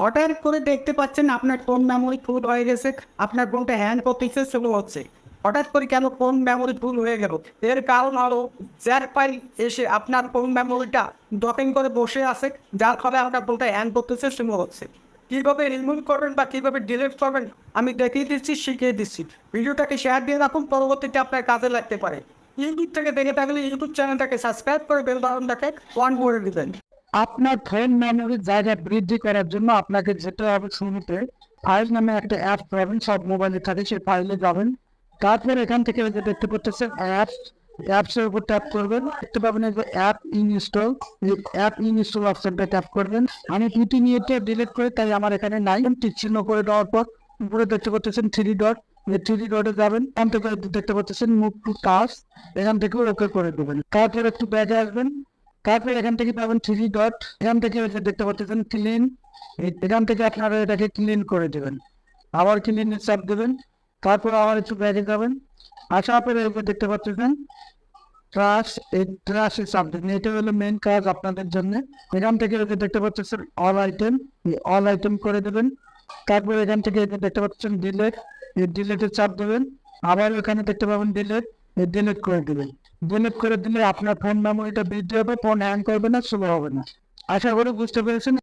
হঠাৎ করে দেখতে পাচ্ছেন আপনার কোন মেমোরি ফুল হয়ে গেছে, আপনার ফোনটা হ্যান্ড করতেছে স্লো হচ্ছে। হঠাৎ করে কেন কোন মেমোরি ফুল হয়ে গেল? এর কারণ হলো জ্যার ফাইল এসে আপনার কোন মেমোরিটা ডকিং করে বসে আছে, যার ফলে আপনার ফোনটা হ্যান্ড করতেছে স্লো হচ্ছে। কীভাবে রিমুভ করবেন বা কীভাবে ডিলিট করবেন, আমি দেখিয়ে দিচ্ছি, শিখিয়ে দিচ্ছি। ভিডিওটাকে শেয়ার দিয়ে রাখুন, পরবর্তীতে আপনার কাজে লাগতে পারে। ইউটিউব থেকে দেখে থাকলে ইউটিউব চ্যানেলটাকে সাবস্ক্রাইব করে বেল বাটনটাকে অন করে দিবেন। আপনার ফোন মেমোরির জায়গা বৃদ্ধি করার জন্য আপনাকে যেতে হবে শুরুতে। ফাইল নামে একটা অ্যাপ পাবেন, সব মোবাইলে থাকে, সেই ফাইলে যাবেন। তারপর এখান থেকে যে দেখতে পাচ্ছেন অ্যাপস অ্যাপসের উপর ট্যাপ করবেন। দেখতে পাবেন অ্যাপ ইনস্টল অ্যাপ ইনস্টল অপশনটা ট্যাপ করবেন। আমি দুটি নিয়েতে ডিলিট করে, তাই আমার এখানে নাই। চিহ্ন করে দেওয়ার পর উপরে দেখতে পাচ্ছেন থ্রি ডট থ্রি ডটে যাবেন। এখান থেকে দেখতে পাচ্ছেন মুভ টু টাস্ক এখান থেকে ওকে করে দেবেন। তারপর একটু ব্যাগে আসবেন। তারপর এখান থেকে পাবেন থ্রি ডট এখান থেকে দেখতে পাচ্ছেন ক্লিন এখান থেকে আপনারা এটাকে ক্লিন করে দেবেন। আবার ক্লিনের চাপ দেবেন, তারপর আবার একটু ব্যাগে যাবেন। আসার পরে এরপর দেখতে পাচ্ছেন ট্রাস এই ট্রাসের চাপ দেবেন। এটা হলো মেন কাজ আপনাদের জন্য। এখান থেকে দেখতে পাচ্ছেন অল আইটেম অল আইটেম করে দেবেন। তারপর এখান থেকে দেখতে পাচ্ছেন ডিলেট এই ডিলেটের চাপ দেবেন। আবার এখানে দেখতে পাবেন ডিলেট ডিলেট করে দিবেন। ডিলিট করে দিলে আপনার ফোন মেমোরিটা বৃদ্ধি হবে ফোন হ্যাং করবে না স্লো হবে না। আশা করি বুঝতে পেরেছেন।